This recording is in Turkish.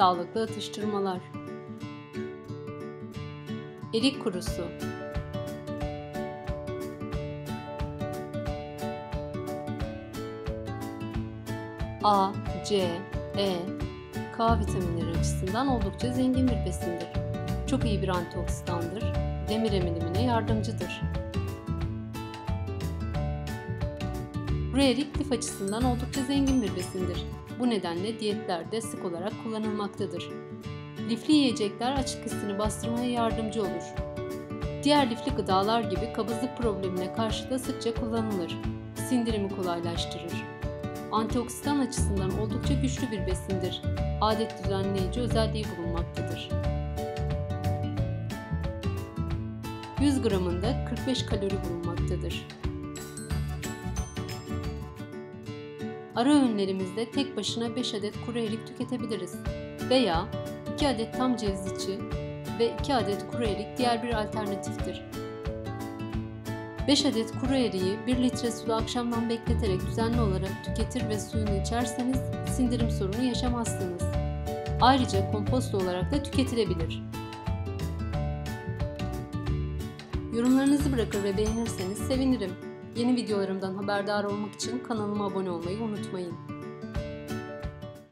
Sağlıklı atıştırmalar. Erik kurusu. A, C, E, K vitaminleri açısından oldukça zengin bir besindir. Çok iyi bir antioksidandır. Demir emilimine yardımcıdır. Kuru erik lif açısından oldukça zengin bir besindir. Bu nedenle diyetlerde sık olarak kullanılmaktadır. Lifli yiyecekler açlık hissini bastırmaya yardımcı olur. Diğer lifli gıdalar gibi kabızlık problemine karşı da sıkça kullanılır. Sindirimi kolaylaştırır. Antioksidan açısından oldukça güçlü bir besindir. Adet düzenleyici özelliği bulunmaktadır. 100 gramında 45 kalori bulunmaktadır. Ara öğünlerimizde tek başına 5 adet kuru erik tüketebiliriz veya 2 adet tam ceviz içi ve 2 adet kuru erik diğer bir alternatiftir. 5 adet kuru eriği 1 litre suda akşamdan bekleterek düzenli olarak tüketir ve suyunu içerseniz sindirim sorunu yaşamazsınız. Ayrıca kompost olarak da tüketilebilir. Yorumlarınızı bırakır ve beğenirseniz sevinirim. Yeni videolarımdan haberdar olmak için kanalıma abone olmayı unutmayın.